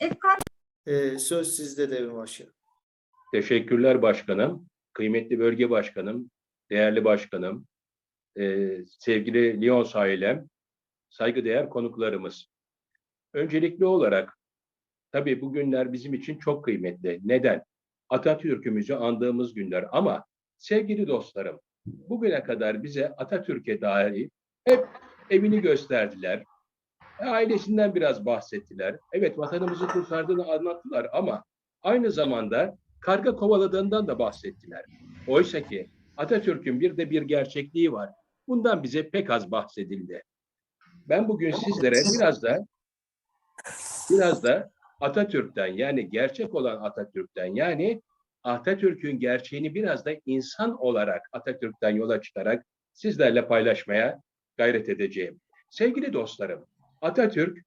Efendim, Ee, söz sizde Devrim Başkanım. Teşekkürler başkanım. Kıymetli bölge başkanım, değerli başkanım, eee, sevgili Lyons ailem, saygıdeğer konuklarımız. Öncelikli olarak tabii bu günler bizim için çok kıymetli. Neden? Atatürk'ümüzü andığımız günler ama sevgili dostlarım, bugüne kadar bize Atatürk'e dair hep evini gösterdiler. Ailesinden biraz bahsettiler. Evet vatanımızı kurtardığını anlattılar ama aynı zamanda karga kovaladığından da bahsettiler. Oysa ki Atatürk'ün bir de bir gerçekliği var. Bundan bize pek az bahsedildi. Ben bugün sizlere biraz da biraz da Atatürk'ten yani gerçek olan Atatürk'ten yani Atatürk'ün gerçeğini biraz da insan olarak Atatürk'ten yola çıkarak sizlerle paylaşmaya gayret edeceğim. Sevgili dostlarım, Atatürk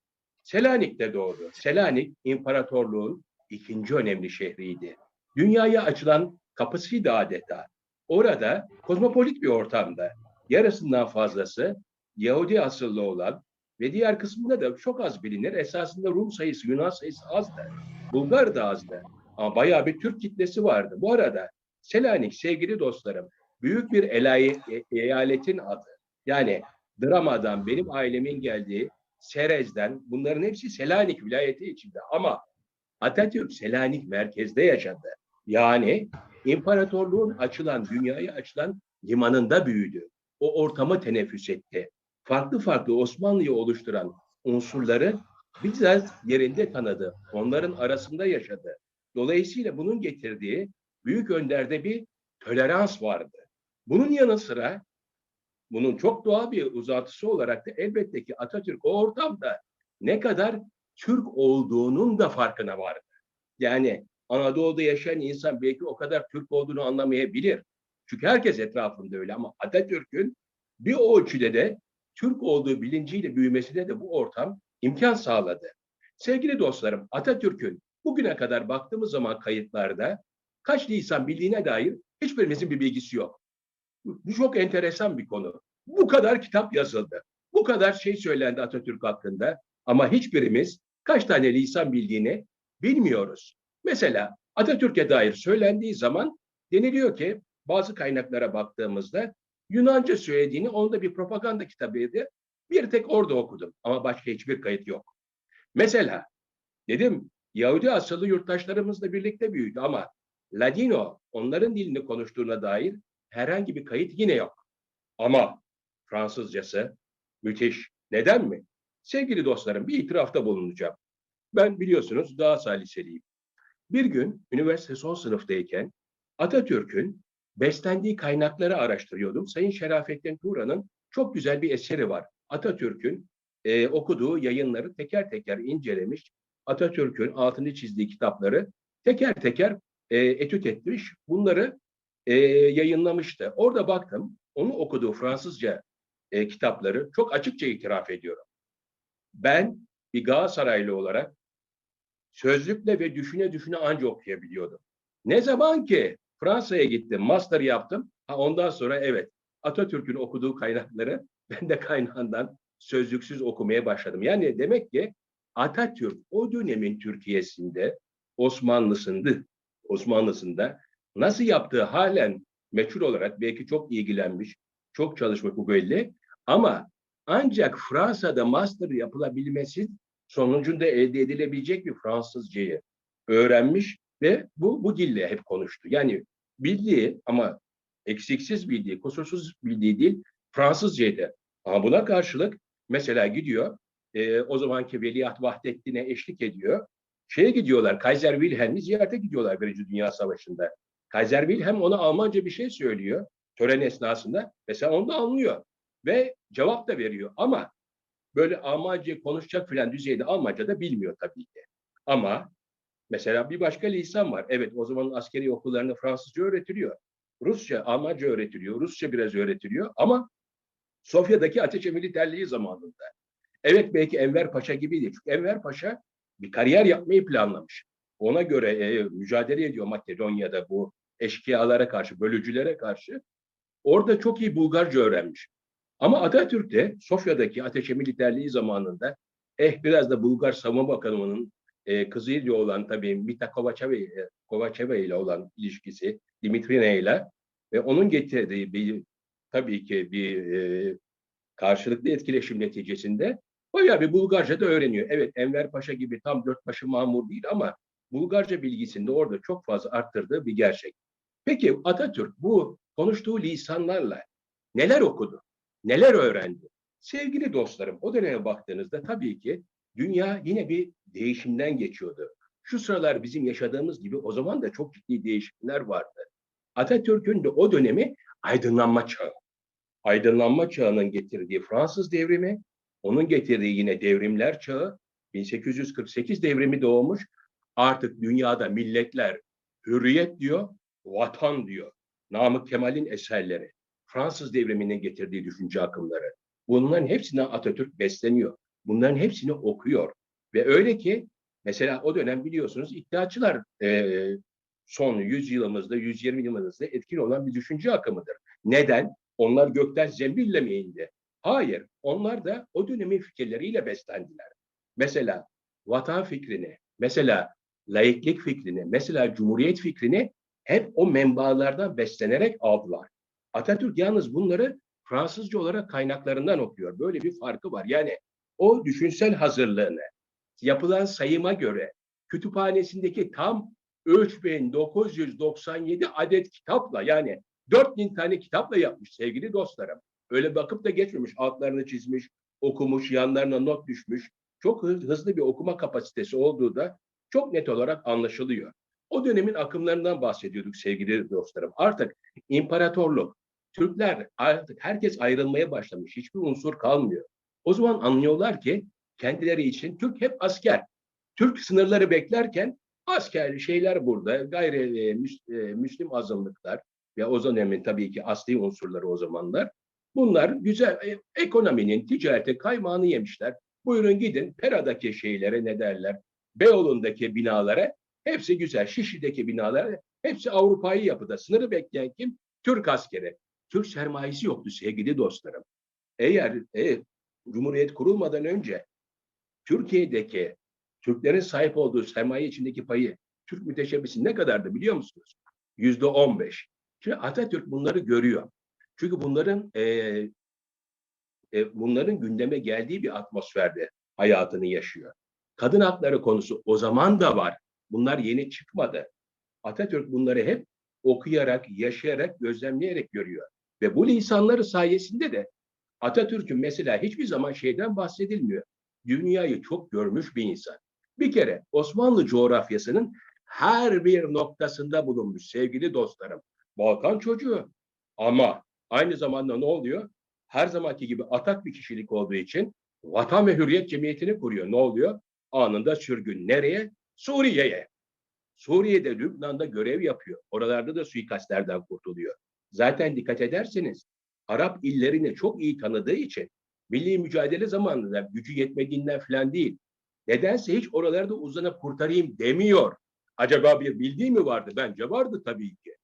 Selanik'te doğdu. Selanik imparatorluğun ikinci önemli şehriydi. Dünyaya açılan kapısıydı adeta. Orada kozmopolit bir ortamda yarısından fazlası Yahudi asıllı olan ve diğer kısmında da çok az bilinir. Esasında Rum sayısı, Yunan sayısı azdı. Bulgar da azdı. Ama bayağı bir Türk kitlesi vardı. Bu arada Selanik sevgili dostlarım büyük bir elayi, e- eyaletin adı. Yani Drama'dan benim ailemin geldiği Serez'den bunların hepsi Selanik vilayeti içinde ama Atatürk Selanik merkezde yaşadı. Yani imparatorluğun açılan, dünyaya açılan limanında büyüdü. O ortamı teneffüs etti. Farklı farklı Osmanlı'yı oluşturan unsurları bizzat yerinde tanıdı. Onların arasında yaşadı. Dolayısıyla bunun getirdiği büyük önderde bir tolerans vardı. Bunun yanı sıra bunun çok doğal bir uzantısı olarak da elbette ki Atatürk o ortamda ne kadar Türk olduğunun da farkına vardı. Yani Anadolu'da yaşayan insan belki o kadar Türk olduğunu anlamayabilir. Çünkü herkes etrafında öyle ama Atatürk'ün bir o ölçüde de Türk olduğu bilinciyle büyümesine de bu ortam imkan sağladı. Sevgili dostlarım, Atatürk'ün bugüne kadar baktığımız zaman kayıtlarda kaç lisan bildiğine dair hiçbirimizin bir bilgisi yok. Bu çok enteresan bir konu. Bu kadar kitap yazıldı. Bu kadar şey söylendi Atatürk hakkında ama hiçbirimiz kaç tane lisan bildiğini bilmiyoruz. Mesela Atatürk'e dair söylendiği zaman deniliyor ki bazı kaynaklara baktığımızda Yunanca söylediğini onda bir propaganda kitabıydı. Bir tek orada okudum ama başka hiçbir kayıt yok. Mesela dedim Yahudi asıllı yurttaşlarımızla birlikte büyüdü ama Ladino onların dilini konuştuğuna dair herhangi bir kayıt yine yok. Ama Fransızcası müthiş. Neden mi? Sevgili dostlarım bir itirafta bulunacağım. Ben biliyorsunuz Galatasaray Liseliyim. Bir gün üniversite son sınıftayken Atatürk'ün beslendiği kaynakları araştırıyordum. Sayın Şerafettin Turan'ın çok güzel bir eseri var. Atatürk'ün e, okuduğu yayınları teker teker incelemiş. Atatürk'ün altını çizdiği kitapları teker teker e, etüt etmiş. Bunları e, yayınlamıştı. Orada baktım, onu okuduğu Fransızca e, kitapları çok açıkça itiraf ediyorum. Ben bir Galatasaraylı olarak sözlükle ve düşüne düşüne anca okuyabiliyordum. Ne zaman ki Fransa'ya gittim, master yaptım, ha ondan sonra evet Atatürk'ün okuduğu kaynakları ben de kaynağından sözlüksüz okumaya başladım. Yani demek ki Atatürk o dönemin Türkiye'sinde Osmanlısında, Osmanlısında nasıl yaptığı halen meçhul olarak belki çok ilgilenmiş, çok çalışmış bu belli. Ama ancak Fransa'da master yapılabilmesi sonucunda elde edilebilecek bir Fransızcayı öğrenmiş ve bu bu dille hep konuştu. Yani bildiği ama eksiksiz bildiği, kusursuz bildiği dil Fransızcaydı. Ama buna karşılık mesela gidiyor, e, o zamanki Veliaht Vahdettin'e eşlik ediyor. Şeye gidiyorlar, Kaiser Wilhelm'i ziyarete gidiyorlar Birinci Dünya Savaşı'nda. Kaiser Wilhelm ona Almanca bir şey söylüyor tören esnasında. Mesela onu da anlıyor ve cevap da veriyor. Ama böyle Almanca konuşacak filan düzeyde Almanca da bilmiyor tabii ki. Ama mesela bir başka lisan var. Evet o zaman askeri okullarında Fransızca öğretiliyor. Rusça, Almanca öğretiliyor. Rusça biraz öğretiliyor ama Sofya'daki ateşe militerliği zamanında. Evet belki Enver Paşa gibi değil. Çünkü Enver Paşa bir kariyer yapmayı planlamış. Ona göre e, mücadele ediyor Makedonya'da bu eşkıyalara karşı, bölücülere karşı. Orada çok iyi Bulgarca öğrenmiş. Ama Atatürk de Sofya'daki ateşe militerliği zamanında eh biraz da Bulgar Savunma Bakanlığı'nın e, kızıyla olan tabii Mita Kovačeva, e, ile olan ilişkisi, Dimitrina ile ve onun getirdiği bir tabii ki bir e, karşılıklı etkileşim neticesinde bayağı bir Bulgarca da öğreniyor. Evet Enver Paşa gibi tam dört başı mamur değil ama Bulgarca bilgisini de orada çok fazla arttırdığı bir gerçek. Peki Atatürk bu konuştuğu lisanlarla neler okudu? Neler öğrendi? Sevgili dostlarım o döneme baktığınızda tabii ki dünya yine bir değişimden geçiyordu. Şu sıralar bizim yaşadığımız gibi o zaman da çok ciddi değişimler vardı. Atatürk'ün de o dönemi aydınlanma çağı. Aydınlanma çağının getirdiği Fransız devrimi, onun getirdiği yine devrimler çağı, 1848 devrimi doğmuş. Artık dünyada milletler hürriyet diyor, vatan diyor. Namık Kemal'in eserleri, Fransız devriminin getirdiği düşünce akımları. Bunların hepsinden Atatürk besleniyor. Bunların hepsini okuyor. Ve öyle ki mesela o dönem biliyorsunuz iddiaçılar eee son 100 yılımızda, 120 yılımızda etkin olan bir düşünce akımıdır. Neden? Onlar gökten zembille mi indi? Hayır. Onlar da o dönemin fikirleriyle beslendiler. Mesela vatan fikrini, mesela laiklik fikrini, mesela cumhuriyet fikrini hep o menbaalardan beslenerek aldılar. Atatürk yalnız bunları Fransızca olarak kaynaklarından okuyor. Böyle bir farkı var. Yani o düşünsel hazırlığını yapılan sayıma göre kütüphanesindeki tam 3997 adet kitapla yani 4000 tane kitapla yapmış sevgili dostlarım. Öyle bakıp da geçmemiş. Altlarını çizmiş, okumuş, yanlarına not düşmüş. Çok hız- hızlı bir okuma kapasitesi olduğu da çok net olarak anlaşılıyor. O dönemin akımlarından bahsediyorduk sevgili dostlarım. Artık imparatorluk, Türkler artık herkes ayrılmaya başlamış. Hiçbir unsur kalmıyor. O zaman anlıyorlar ki kendileri için Türk hep asker. Türk sınırları beklerken asker şeyler burada, gayri e, e, Müslim azınlıklar ve o dönemin tabii ki asli unsurları o zamanlar. Bunlar güzel e, ekonominin, ticarete kaymağını yemişler. Buyurun gidin Pera'daki şeylere ne derler, Beyoğlu'ndaki binalara hepsi güzel. Şişli'deki binalara hepsi Avrupa'yı yapıda. Sınırı bekleyen kim? Türk askeri. Türk sermayesi yoktu sevgili dostlarım. Eğer e, Cumhuriyet kurulmadan önce Türkiye'deki Türklerin sahip olduğu sermaye içindeki payı Türk müteşebbisi ne kadardı biliyor musunuz? Yüzde on beş. Şimdi Atatürk bunları görüyor. Çünkü bunların e, e, bunların gündeme geldiği bir atmosferde hayatını yaşıyor. Kadın hakları konusu o zaman da var. Bunlar yeni çıkmadı. Atatürk bunları hep okuyarak, yaşayarak, gözlemleyerek görüyor. Ve bu lisanları sayesinde de Atatürk'ün mesela hiçbir zaman şeyden bahsedilmiyor. Dünyayı çok görmüş bir insan. Bir kere Osmanlı coğrafyasının her bir noktasında bulunmuş sevgili dostlarım. Balkan çocuğu. Ama aynı zamanda ne oluyor? Her zamanki gibi atak bir kişilik olduğu için Vatan ve Hürriyet Cemiyeti'ni kuruyor. Ne oluyor? Anında sürgün. Nereye? Suriye'ye. Suriye'de, Lübnan'da görev yapıyor. Oralarda da suikastlerden kurtuluyor. Zaten dikkat ederseniz Arap illerini çok iyi tanıdığı için milli mücadele zamanında gücü yetmediğinden falan değil. Nedense hiç oralarda uzanıp kurtarayım demiyor. Acaba bir bildiği mi vardı? Bence vardı tabii ki.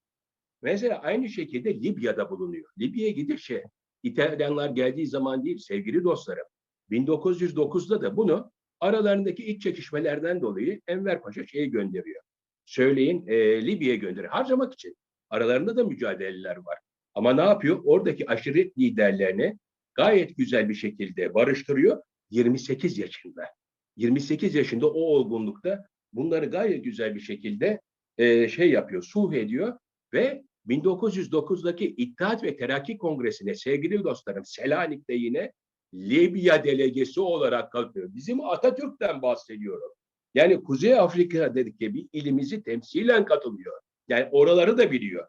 Mesela aynı şekilde Libya'da bulunuyor. Libya'ya gidişe İtalyanlar geldiği zaman değil sevgili dostlarım. 1909'da da bunu aralarındaki iç çekişmelerden dolayı Enver Paşa şeyi gönderiyor. Söyleyin e, Libya'ya gönderiyor. Harcamak için. Aralarında da mücadeleler var. Ama ne yapıyor? Oradaki aşiret liderlerini gayet güzel bir şekilde barıştırıyor. 28 yaşında. 28 yaşında o olgunlukta bunları gayet güzel bir şekilde e, şey yapıyor, sulh ediyor ve 1909'daki İttihat ve Terakki Kongresi'ne sevgili dostlarım Selanik'te yine Libya delegesi olarak kalkıyor. Bizim Atatürk'ten bahsediyorum. Yani Kuzey Afrika dedik ki bir ilimizi temsilen katılıyor. Yani oraları da biliyor.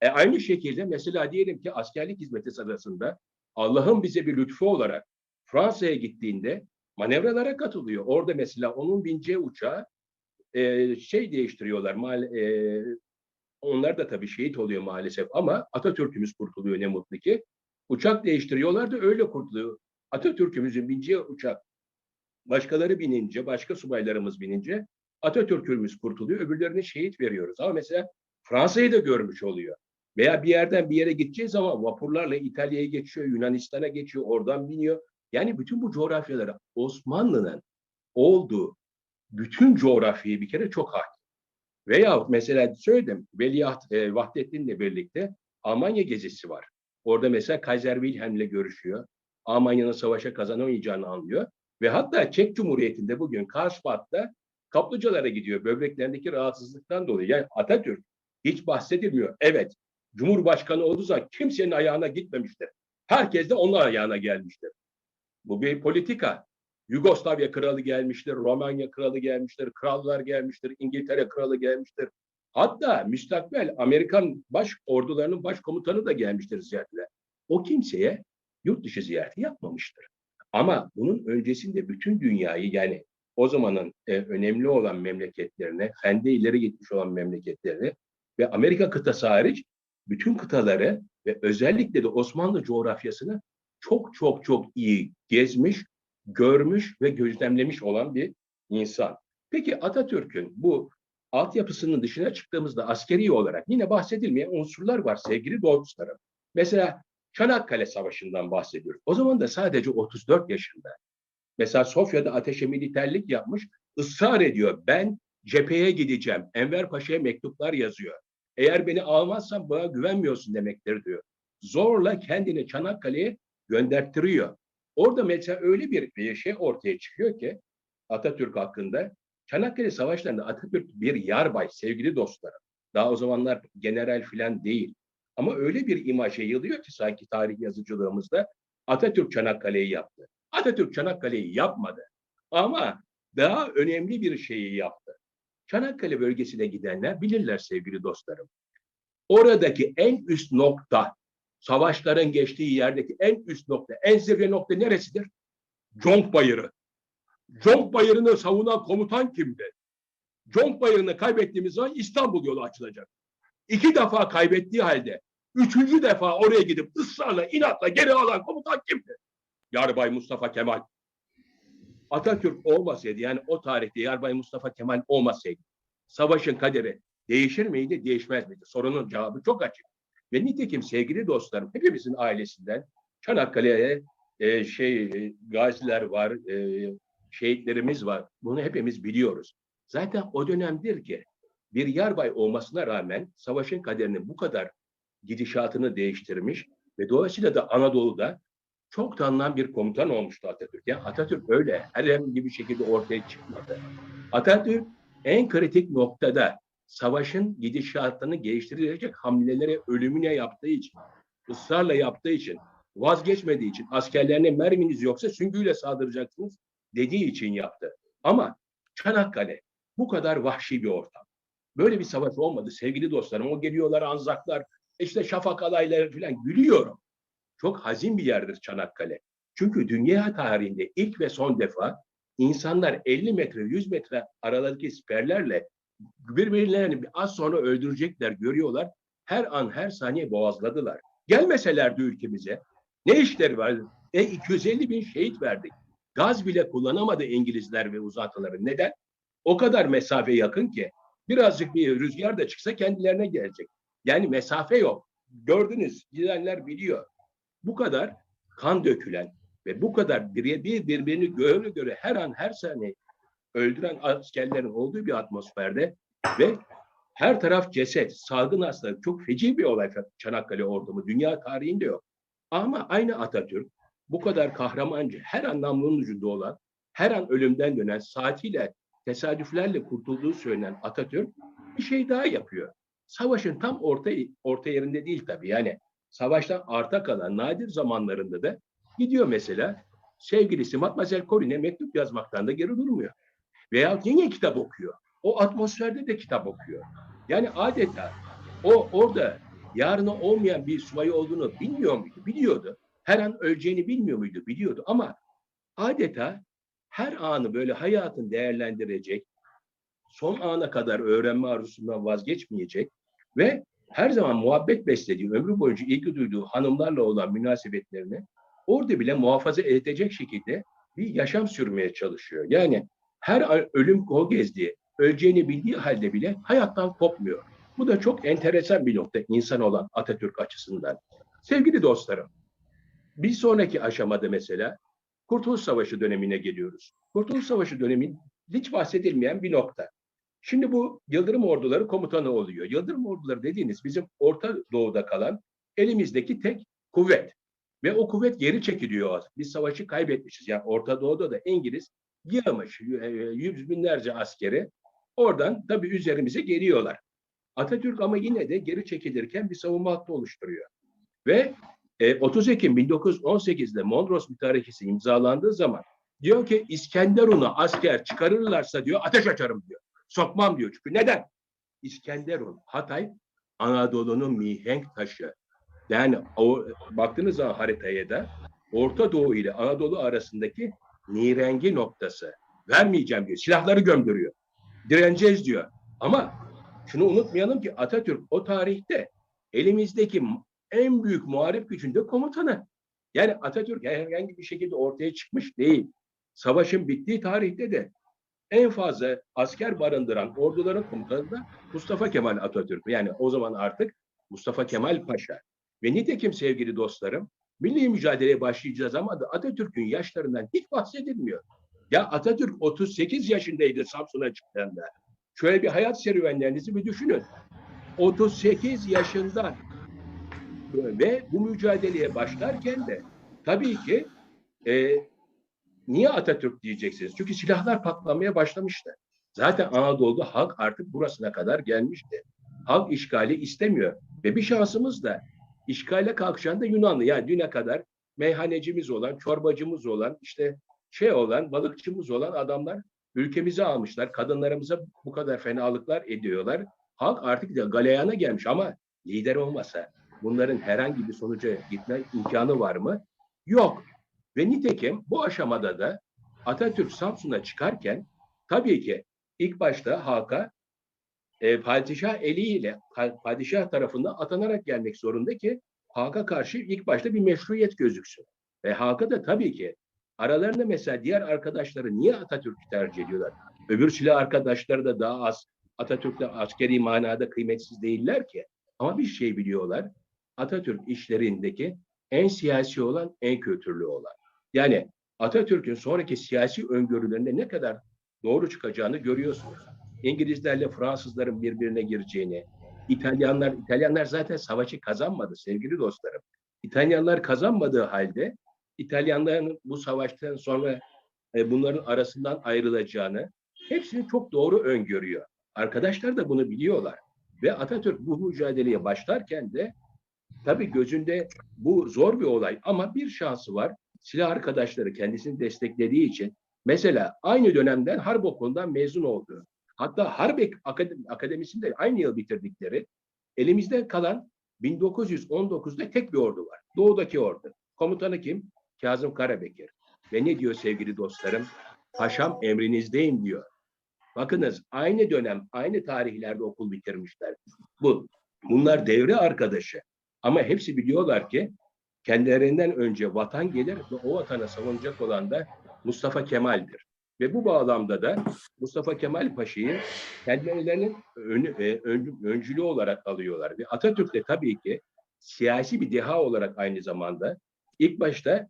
E aynı şekilde mesela diyelim ki askerlik hizmeti sırasında Allah'ın bize bir lütfu olarak Fransa'ya gittiğinde manevralara katılıyor. Orada mesela onun bineceği uçağı e, şey değiştiriyorlar. Mal, e, onlar da tabii şehit oluyor maalesef ama Atatürk'ümüz kurtuluyor ne mutlu ki. Uçak değiştiriyorlar da öyle kurtuluyor. Atatürk'ümüzün bineceği uçak başkaları binince, başka subaylarımız binince Atatürk'ümüz kurtuluyor. Öbürlerine şehit veriyoruz. Ama mesela Fransa'yı da görmüş oluyor. Veya bir yerden bir yere gideceği zaman vapurlarla İtalya'ya geçiyor, Yunanistan'a geçiyor, oradan biniyor. Yani bütün bu coğrafyaları Osmanlı'nın olduğu bütün coğrafyayı bir kere çok hakim. Veya mesela söyledim Veliaht e, Vahdettin'le birlikte Almanya gezisi var. Orada mesela Kaiser Wilhelm'le görüşüyor. Almanya'nın savaşa kazanamayacağını anlıyor. Ve hatta Çek Cumhuriyeti'nde bugün Karlsbad'da kaplıcalara gidiyor böbreklerindeki rahatsızlıktan dolayı. Yani Atatürk hiç bahsedilmiyor. Evet, Cumhurbaşkanı olduğu zaman kimsenin ayağına gitmemiştir. Herkes de onun ayağına gelmiştir. Bu bir politika. Yugoslavya kralı gelmiştir, Romanya kralı gelmiştir, krallar gelmiştir, İngiltere kralı gelmiştir. Hatta müstakbel Amerikan baş ordularının başkomutanı da gelmiştir ziyaretine. O kimseye yurt dışı ziyareti yapmamıştır. Ama bunun öncesinde bütün dünyayı yani o zamanın e, önemli olan memleketlerine, kendi ileri gitmiş olan memleketlerine ve Amerika kıtası hariç bütün kıtaları ve özellikle de Osmanlı coğrafyasını çok çok çok iyi gezmiş, görmüş ve gözlemlemiş olan bir insan. Peki Atatürk'ün bu altyapısının dışına çıktığımızda askeri olarak yine bahsedilmeyen unsurlar var sevgili dostlarım. Mesela Çanakkale Savaşı'ndan bahsediyoruz. O zaman da sadece 34 yaşında. Mesela Sofya'da ateşe militerlik yapmış, ısrar ediyor. Ben cepheye gideceğim. Enver Paşa'ya mektuplar yazıyor. Eğer beni almazsan bana güvenmiyorsun demektir diyor. Zorla kendini Çanakkale'ye gönderttiriyor. Orada mesela öyle bir şey ortaya çıkıyor ki Atatürk hakkında Çanakkale Savaşları'nda Atatürk bir yarbay sevgili dostlarım. Daha o zamanlar general filan değil. Ama öyle bir imaj yayılıyor ki sanki tarih yazıcılığımızda Atatürk Çanakkale'yi yaptı. Atatürk Çanakkale'yi yapmadı. Ama daha önemli bir şeyi yaptı. Çanakkale bölgesine gidenler bilirler sevgili dostlarım. Oradaki en üst nokta, savaşların geçtiği yerdeki en üst nokta, en zirve nokta neresidir? Conk Bayırı. Conk Bayırı'nı savunan komutan kimdi? Conk Bayırı'nı kaybettiğimiz zaman İstanbul yolu açılacak. İki defa kaybettiği halde üçüncü defa oraya gidip ısrarla, inatla geri alan komutan kimdi? Yarbay Mustafa Kemal. Atatürk olmasaydı yani o tarihte Yarbay Mustafa Kemal olmasaydı savaşın kaderi değişir miydi, değişmez miydi? Sorunun cevabı çok açık. Ve nitekim sevgili dostlarım hepimizin ailesinden Çanakkale'ye e, şey e, gaziler var, e, şehitlerimiz var. Bunu hepimiz biliyoruz. Zaten o dönemdir ki bir yarbay olmasına rağmen savaşın kaderinin bu kadar gidişatını değiştirmiş ve dolayısıyla da Anadolu'da çok tanınan bir komutan olmuştu Atatürk. Yani Atatürk öyle herhangi bir şekilde ortaya çıkmadı. Atatürk en kritik noktada savaşın gidişatını geliştirecek hamleleri ölümüne yaptığı için, ısrarla yaptığı için, vazgeçmediği için, askerlerine merminiz yoksa süngüyle saldıracaksınız dediği için yaptı. Ama Çanakkale bu kadar vahşi bir ortam. Böyle bir savaş olmadı sevgili dostlarım. O geliyorlar Anzaklar, işte şafak alayları falan gülüyorum. Çok hazin bir yerdir Çanakkale. Çünkü dünya tarihinde ilk ve son defa insanlar 50 metre, 100 metre aralardaki siperlerle birbirlerini az sonra öldürecekler görüyorlar. Her an, her saniye boğazladılar. Gelmeselerdi ülkemize. Ne işleri var? E 250 bin şehit verdik. Gaz bile kullanamadı İngilizler ve uzantıları. Neden? O kadar mesafe yakın ki birazcık bir rüzgar da çıksa kendilerine gelecek. Yani mesafe yok. Gördünüz, gidenler biliyor. Bu kadar kan dökülen ve bu kadar birebir birbirini göre göre her an her saniye öldüren askerlerin olduğu bir atmosferde ve her taraf ceset, salgın hastalık çok feci bir olay Çanakkale ordumu. Dünya tarihinde yok. Ama aynı Atatürk bu kadar kahramancı, her an namlunun ucunda olan, her an ölümden dönen, saatiyle, tesadüflerle kurtulduğu söylenen Atatürk bir şey daha yapıyor. Savaşın tam orta orta yerinde değil tabii. Yani savaştan arta kalan nadir zamanlarında da gidiyor mesela sevgilisi Matmazel Corin'e mektup yazmaktan da geri durmuyor. Veya yine kitap okuyor. O atmosferde de kitap okuyor. Yani adeta o orada yarını olmayan bir subay olduğunu bilmiyor muydu? Biliyordu. Her an öleceğini bilmiyor muydu? Biliyordu ama adeta her anı böyle hayatın değerlendirecek, son ana kadar öğrenme arzusundan vazgeçmeyecek ve her zaman muhabbet beslediği, ömrü boyunca ilgi duyduğu hanımlarla olan münasebetlerini orada bile muhafaza edecek şekilde bir yaşam sürmeye çalışıyor. Yani her ölüm kol gezdiği, öleceğini bildiği halde bile hayattan kopmuyor. Bu da çok enteresan bir nokta insan olan Atatürk açısından. Sevgili dostlarım, bir sonraki aşamada mesela Kurtuluş Savaşı dönemine geliyoruz. Kurtuluş Savaşı dönemin hiç bahsedilmeyen bir nokta. Şimdi bu Yıldırım Orduları komutanı oluyor. Yıldırım Orduları dediğiniz bizim Orta Doğu'da kalan elimizdeki tek kuvvet. Ve o kuvvet geri çekiliyor. Biz savaşı kaybetmişiz. Yani Orta Doğu'da da İngiliz yığmış e, yüz binlerce askeri. Oradan tabii üzerimize geliyorlar. Atatürk ama yine de geri çekilirken bir savunma hattı oluşturuyor. Ve e, 30 Ekim 1918'de Mondros Mütarekesi imzalandığı zaman diyor ki İskenderun'a asker çıkarırlarsa diyor ateş açarım diyor. Sokmam diyor. Çünkü neden? İskenderun, Hatay Anadolu'nun mihenk taşı. Yani o, baktığınız zaman haritaya da Orta Doğu ile Anadolu arasındaki nirengi noktası. Vermeyeceğim diyor. Silahları gömdürüyor. Direneceğiz diyor. Ama şunu unutmayalım ki Atatürk o tarihte elimizdeki en büyük muharip gücünde komutanı. Yani Atatürk herhangi bir şekilde ortaya çıkmış değil. Savaşın bittiği tarihte de en fazla asker barındıran orduların komutanı da Mustafa Kemal Atatürk. Yani o zaman artık Mustafa Kemal Paşa. Ve nitekim sevgili dostlarım, milli mücadeleye başlayacağız ama Atatürk'ün yaşlarından hiç bahsedilmiyor. Ya Atatürk 38 yaşındaydı Samsun'a çıktığında. Şöyle bir hayat serüvenlerinizi bir düşünün. 38 yaşında ve bu mücadeleye başlarken de tabii ki e, niye Atatürk diyeceksiniz? Çünkü silahlar patlamaya başlamıştı. Zaten Anadolu'da halk artık burasına kadar gelmişti. Halk işgali istemiyor. Ve bir şansımız da işgale kalkışan da Yunanlı. Yani düne kadar meyhanecimiz olan, çorbacımız olan, işte şey olan, balıkçımız olan adamlar ülkemizi almışlar. Kadınlarımıza bu kadar fenalıklar ediyorlar. Halk artık da galeyana gelmiş ama lider olmasa bunların herhangi bir sonuca gitme imkanı var mı? Yok. Ve nitekim bu aşamada da Atatürk Samsun'a çıkarken tabii ki ilk başta halka e, padişah eliyle padişah tarafından atanarak gelmek zorunda ki halka karşı ilk başta bir meşruiyet gözüksün. Ve halka da tabii ki aralarında mesela diğer arkadaşları niye Atatürk'ü tercih ediyorlar? Öbür silah arkadaşları da daha az Atatürk'te askeri manada kıymetsiz değiller ki. Ama bir şey biliyorlar. Atatürk işlerindeki en siyasi olan, en kültürlü olan. Yani Atatürk'ün sonraki siyasi öngörülerinde ne kadar doğru çıkacağını görüyorsunuz. İngilizlerle Fransızların birbirine gireceğini, İtalyanlar, İtalyanlar zaten savaşı kazanmadı sevgili dostlarım. İtalyanlar kazanmadığı halde İtalyanların bu savaştan sonra e, bunların arasından ayrılacağını hepsini çok doğru öngörüyor. Arkadaşlar da bunu biliyorlar. Ve Atatürk bu mücadeleye başlarken de tabii gözünde bu zor bir olay ama bir şansı var. Silah arkadaşları kendisini desteklediği için mesela aynı dönemden harp okulundan mezun oldu. Hatta Harp Akademisi'nde aynı yıl bitirdikleri elimizde kalan 1919'da tek bir ordu var. Doğudaki ordu. Komutanı kim? Kazım Karabekir. Ve ne diyor sevgili dostlarım? Paşam emrinizdeyim diyor. Bakınız aynı dönem, aynı tarihlerde okul bitirmişler. Bu, bunlar devre arkadaşı. Ama hepsi biliyorlar ki kendilerinden önce vatan gelir ve o vatana savunacak olan da Mustafa Kemal'dir. Ve bu bağlamda da Mustafa Kemal Paşa'yı kendilerinin ön, e, ön, öncülü olarak alıyorlar. Ve Atatürk de tabii ki siyasi bir deha olarak aynı zamanda ilk başta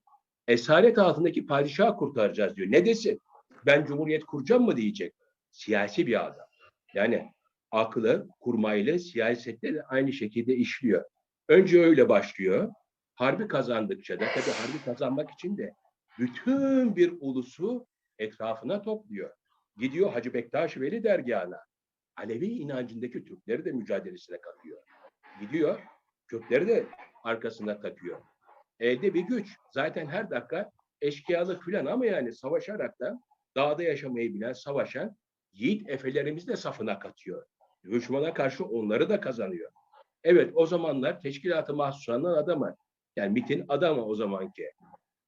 esaret altındaki padişahı kurtaracağız diyor. Ne desin? Ben cumhuriyet kuracağım mı diyecek. Siyasi bir adam. Yani aklı, kurmayla siyasette de aynı şekilde işliyor. Önce öyle başlıyor. Harbi kazandıkça da tabii harbi kazanmak için de bütün bir ulusu etrafına topluyor. Gidiyor Hacı Bektaş Veli dergahına. Alevi inancındaki Türkleri de mücadelesine katıyor. Gidiyor, Kürtleri de arkasına takıyor. Elde bir güç. Zaten her dakika eşkıyalık filan ama yani savaşarak da dağda yaşamayı bilen, savaşan yiğit efelerimiz de safına katıyor. Düşmana karşı onları da kazanıyor. Evet o zamanlar teşkilatı mahsusanın adamı. Yani MIT'in adamı o zamanki.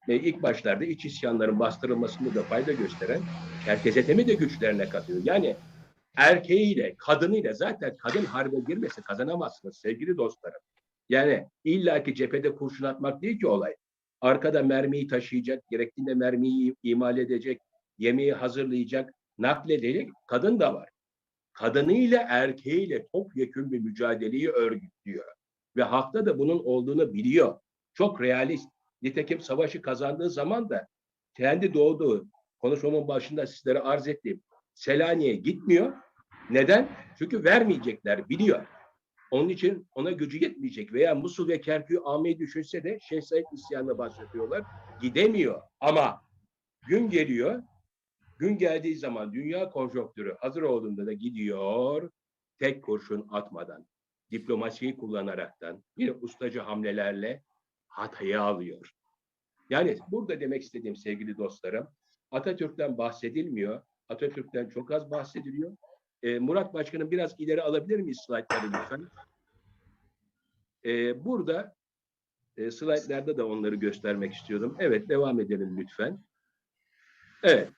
Ve ilk başlarda iç isyanların bastırılmasında da fayda gösteren Çerkezetemi de güçlerine katıyor. Yani erkeğiyle, kadınıyla zaten kadın harbe girmese kazanamazsınız sevgili dostlarım. Yani illaki cephede kurşun atmak değil ki olay. Arkada mermiyi taşıyacak, gerektiğinde mermiyi imal edecek, yemeği hazırlayacak, nakledecek kadın da var. Kadınıyla erkeğiyle topyekun bir mücadeleyi örgütlüyor. Ve halkta da bunun olduğunu biliyor. Çok realist. Nitekim savaşı kazandığı zaman da kendi doğduğu, konuşmamın başında sizlere arz ettiğim Selanik'e gitmiyor. Neden? Çünkü vermeyecekler, biliyor. Onun için ona gücü yetmeyecek veya Musul ve Kerkük'ü almayı düşünse de Şeyh Said isyanına başlatıyorlar. Gidemiyor ama gün geliyor. Gün geldiği zaman dünya konjonktürü hazır olduğunda da gidiyor tek kurşun atmadan, diplomasiyi kullanaraktan, yine ustacı hamlelerle Hatay'ı alıyor. Yani burada demek istediğim sevgili dostlarım, Atatürk'ten bahsedilmiyor. Atatürk'ten çok az bahsediliyor. Ee, Murat Başkanım biraz ileri alabilir miyiz slaytları lütfen? Ee, burada e, slaytlarda da onları göstermek istiyordum. Evet, devam edelim lütfen. Evet.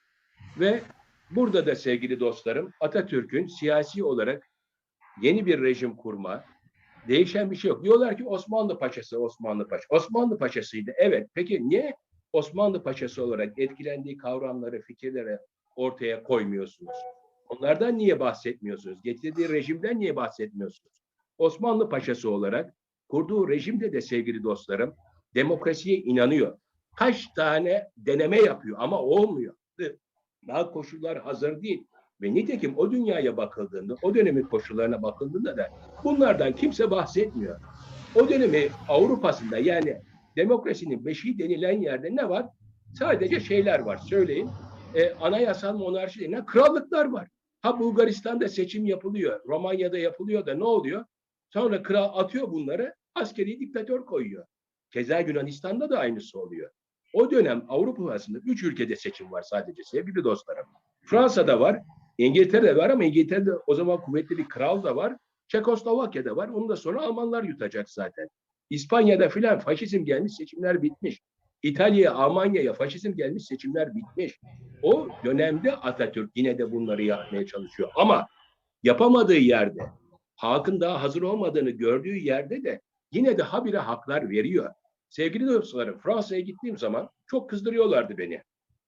Ve burada da sevgili dostlarım, Atatürk'ün siyasi olarak yeni bir rejim kurma, değişen bir şey yok. Diyorlar ki Osmanlı Paşası, Osmanlı Paşa. Osmanlı Paşasıydı. Evet. Peki niye Osmanlı Paşası olarak etkilendiği kavramları, fikirleri ortaya koymuyorsunuz? Onlardan niye bahsetmiyorsunuz? Getirdiği rejimden niye bahsetmiyorsunuz? Osmanlı Paşası olarak kurduğu rejimde de sevgili dostlarım demokrasiye inanıyor. Kaç tane deneme yapıyor ama olmuyor. Daha koşullar hazır değil. Ve nitekim o dünyaya bakıldığında, o dönemin koşullarına bakıldığında da bunlardan kimse bahsetmiyor. O dönemi Avrupa'sında yani demokrasinin beşiği denilen yerde ne var? Sadece şeyler var. Söyleyin. E, anayasal monarşi denilen krallıklar var. Ha Bulgaristan'da seçim yapılıyor. Romanya'da yapılıyor da ne oluyor? Sonra kral atıyor bunları. Askeri diktatör koyuyor. Keza Yunanistan'da da aynısı oluyor. O dönem Avrupa arasında üç ülkede seçim var sadece sevgili dostlarım. Fransa'da var, İngiltere'de var ama İngiltere'de o zaman kuvvetli bir kral da var. Çekoslovakya'da var. Onu da sonra Almanlar yutacak zaten. İspanya'da filan faşizm gelmiş, seçimler bitmiş. İtalya'ya, Almanya'ya faşizm gelmiş, seçimler bitmiş. O dönemde Atatürk yine de bunları yapmaya çalışıyor. Ama yapamadığı yerde, halkın daha hazır olmadığını gördüğü yerde de yine de habire haklar veriyor. Sevgili dostlarım, Fransa'ya gittiğim zaman çok kızdırıyorlardı beni.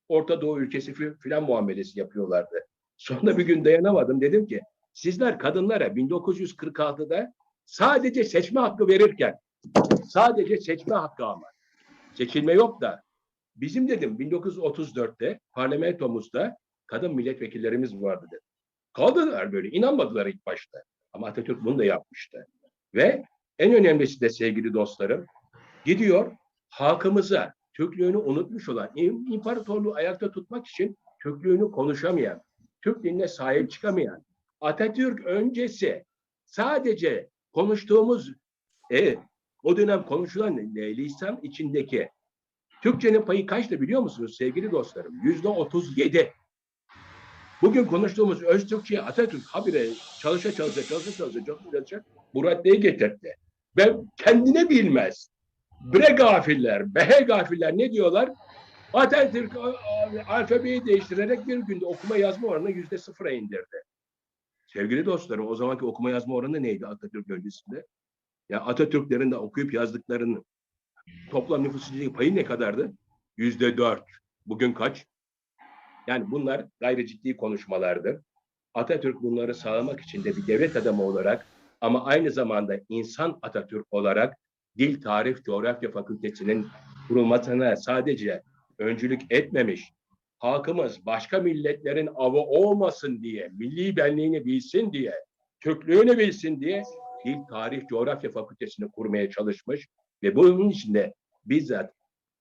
Orta Doğu ülkesi fi- filan muamelesi yapıyorlardı. Sonra bir gün dayanamadım. Dedim ki sizler kadınlara 1946'da sadece seçme hakkı verirken sadece seçme hakkı ama seçilme yok da bizim dedim 1934'te parlamentomuzda kadın milletvekillerimiz vardı dedim. Kaldılar böyle inanmadılar ilk başta. Ama Atatürk bunu da yapmıştı. Ve en önemlisi de sevgili dostlarım gidiyor halkımıza Türklüğünü unutmuş olan, im- imparatorluğu ayakta tutmak için Türklüğünü konuşamayan, Türk diline sahip çıkamayan, Atatürk öncesi sadece konuştuğumuz, e, o dönem konuşulan e, lisan içindeki Türkçenin payı kaçtı biliyor musunuz sevgili dostlarım? Yüzde otuz yedi. Bugün konuştuğumuz öz Türkçe'ye Atatürk habire çalışa çalışa çalışa çalışa çalışa çalışa bu raddeyi getirdi. Ve kendine bilmez. Bre gafiller, behe gafiller ne diyorlar? Atatürk alfabeyi değiştirerek bir günde okuma yazma oranını yüzde sıfıra indirdi. Sevgili dostlarım o zamanki okuma yazma oranı neydi Atatürk öncesinde? Ya Atatürklerin de okuyup yazdıklarının toplam nüfus içindeki payı ne kadardı? Yüzde dört. Bugün kaç? Yani bunlar gayri ciddi konuşmalardır. Atatürk bunları sağlamak için de bir devlet adamı olarak ama aynı zamanda insan Atatürk olarak Dil, Tarih, Coğrafya Fakültesinin kurulmasına sadece öncülük etmemiş, halkımız başka milletlerin avı olmasın diye, milli benliğini bilsin diye, Türklüğünü bilsin diye Dil, Tarih, Coğrafya Fakültesini kurmaya çalışmış ve bunun içinde bizzat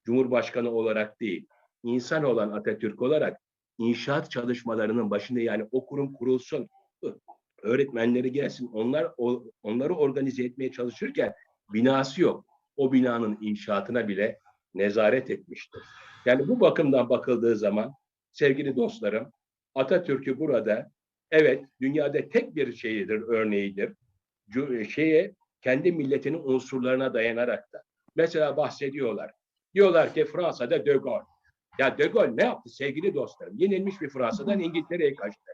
Cumhurbaşkanı olarak değil, insan olan Atatürk olarak inşaat çalışmalarının başında yani o kurum kurulsun, öğretmenleri gelsin, onlar onları organize etmeye çalışırken binası yok. O binanın inşaatına bile nezaret etmiştir. Yani bu bakımdan bakıldığı zaman sevgili dostlarım Atatürk'ü burada evet dünyada tek bir şeyidir, örneğidir. Cu- Şeye kendi milletinin unsurlarına dayanarak da. Mesela bahsediyorlar. Diyorlar ki Fransa'da De Gaulle. Ya De Gaulle ne yaptı sevgili dostlarım? Yenilmiş bir Fransa'dan İngiltere'ye kaçtı.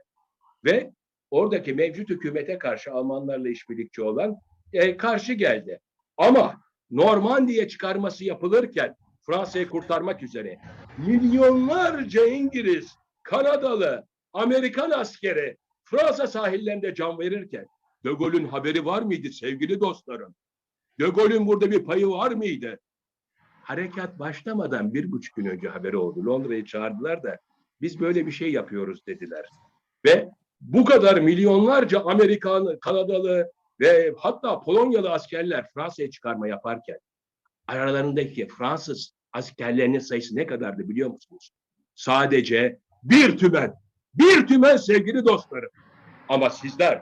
Ve oradaki mevcut hükümete karşı Almanlarla işbirlikçi olan e, karşı geldi. Ama Normandiya çıkarması yapılırken Fransa'yı kurtarmak üzere milyonlarca İngiliz, Kanadalı, Amerikan askeri Fransa sahillerinde can verirken De Gaulle'ün haberi var mıydı sevgili dostlarım? De Gaulle'ün burada bir payı var mıydı? Harekat başlamadan bir buçuk gün önce haberi oldu. Londra'yı çağırdılar da biz böyle bir şey yapıyoruz dediler. Ve bu kadar milyonlarca Amerikan, Kanadalı ve hatta Polonyalı askerler Fransa'ya çıkarma yaparken aralarındaki Fransız askerlerinin sayısı ne kadardı biliyor musunuz? Sadece bir tümen. Bir tümen sevgili dostlarım. Ama sizler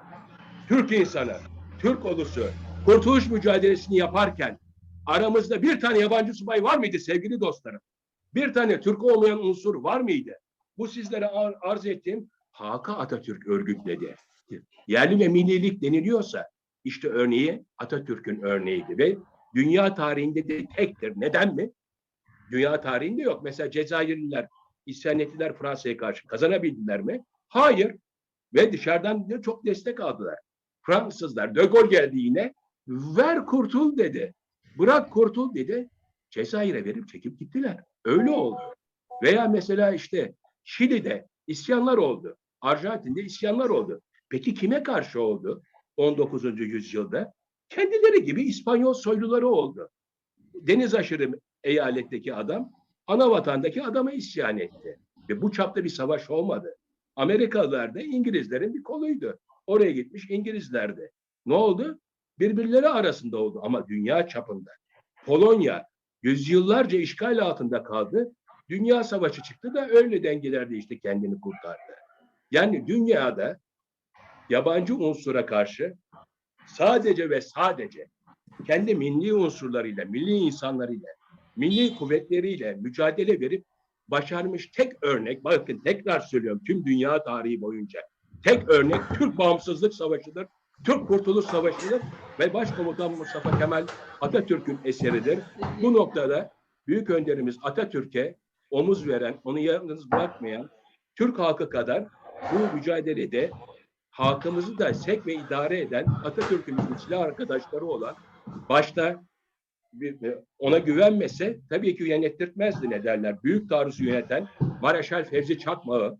Türk insanı, Türk ulusu kurtuluş mücadelesini yaparken aramızda bir tane yabancı subay var mıydı sevgili dostlarım? Bir tane Türk olmayan unsur var mıydı? Bu sizlere ar- arz ettiğim Haka Atatürk örgütledi. Yerli ve millilik deniliyorsa işte örneği Atatürk'ün örneğiydi ve dünya tarihinde de tektir. Neden mi? Dünya tarihinde yok. Mesela Cezayirliler, isyan ettiler Fransa'ya karşı. Kazanabildiler mi? Hayır. Ve dışarıdan da çok destek aldılar. Fransızlar, De Gaulle geldi yine. Ver kurtul dedi. Bırak kurtul dedi. Cezayir'e verip çekip gittiler. Öyle oldu. Veya mesela işte Şili'de isyanlar oldu. Arjantin'de isyanlar oldu. Peki kime karşı oldu 19. yüzyılda? Kendileri gibi İspanyol soyluları oldu. Deniz aşırı eyaletteki adam ana vatandaki adama isyan etti. Ve bu çapta bir savaş olmadı. Amerikalılar da İngilizlerin bir koluydu. Oraya gitmiş İngilizlerdi. Ne oldu? Birbirleri arasında oldu ama dünya çapında. Polonya yüzyıllarca işgal altında kaldı. Dünya savaşı çıktı da öyle dengelerde işte kendini kurtardı. Yani dünyada yabancı unsura karşı sadece ve sadece kendi milli unsurlarıyla, milli insanlarıyla, milli kuvvetleriyle mücadele verip başarmış tek örnek, bakın tekrar söylüyorum tüm dünya tarihi boyunca tek örnek Türk Bağımsızlık Savaşı'dır. Türk Kurtuluş Savaşı'dır ve Başkomutan Mustafa Kemal Atatürk'ün eseridir. Bu noktada büyük önderimiz Atatürk'e omuz veren, onu yalnız bırakmayan Türk halkı kadar bu mücadelede halkımızı da sek ve idare eden Atatürk'ümüzün silah arkadaşları olan başta bir- ona güvenmese tabii ki yönettirtmezdi ne derler. Büyük taarruzu yöneten Mareşal Fevzi Çakmağı,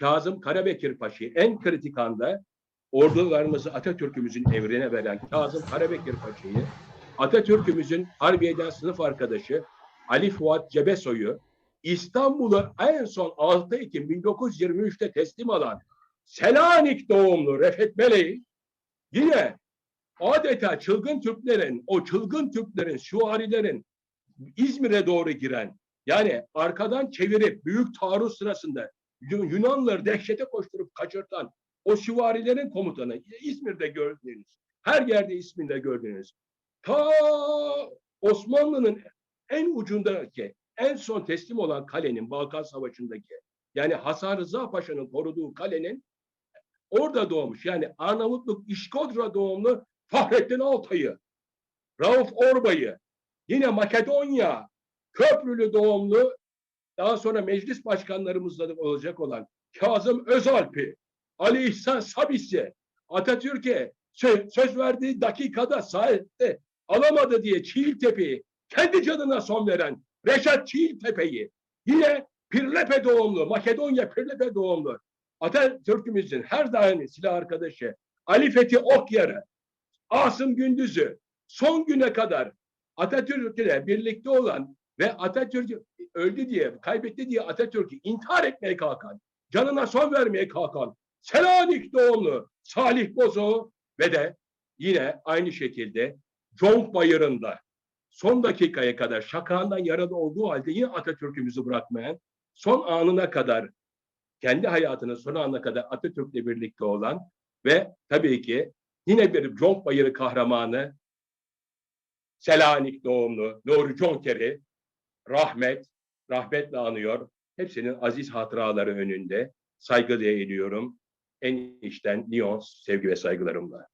Kazım Karabekir Paşa'yı en kritik anda ordularımızı Atatürk'ümüzün evrene veren Kazım Karabekir Paşa'yı, Atatürk'ümüzün Harbiye'den sınıf arkadaşı Ali Fuat Cebesoy'u, İstanbul'u en son 6 Ekim 1923'te teslim alan Selanik doğumlu Refet Meleği yine adeta çılgın Türklerin, o çılgın Türklerin, süvarilerin İzmir'e doğru giren, yani arkadan çevirip büyük taarruz sırasında Yun- Yunanlıları dehşete koşturup kaçırtan o süvarilerin komutanı İzmir'de gördüğünüz, her yerde isminde gördüğünüz, ta Osmanlı'nın en ucundaki, en son teslim olan kalenin Balkan Savaşı'ndaki, yani Hasan Rıza Paşa'nın koruduğu kalenin orada doğmuş. Yani Arnavutluk İşkodra doğumlu Fahrettin Altay'ı, Rauf Orbay'ı, yine Makedonya Köprülü doğumlu daha sonra meclis başkanlarımızla olacak olan Kazım Özalp'i, Ali İhsan Sabis'i, Atatürk'e sö- söz verdiği dakikada saatte alamadı diye Çiğiltepe'yi kendi canına son veren Reşat Çiğiltepe'yi yine Pirlepe doğumlu, Makedonya Pirlepe doğumlu Atatürk'ümüzün her daim silah arkadaşı Ali Fethi Okyar'ı, Asım Gündüz'ü son güne kadar Atatürk'le birlikte olan ve Atatürk öldü diye, kaybetti diye Atatürk'ü intihar etmeye kalkan, canına son vermeye kalkan Selanik doğumlu Salih Bozo ve de yine aynı şekilde Conk Bayırı'nda son dakikaya kadar şakağından yaralı olduğu halde yine Atatürk'ümüzü bırakmayan, son anına kadar kendi hayatının son anına kadar Atatürk'le birlikte olan ve tabii ki yine bir Conk Bayırı kahramanı Selanik doğumlu Nuri Conker'i rahmet, rahmetle anıyor. Hepsinin aziz hatıraları önünde saygı eğiliyorum. En içten Lyon sevgi ve saygılarımla.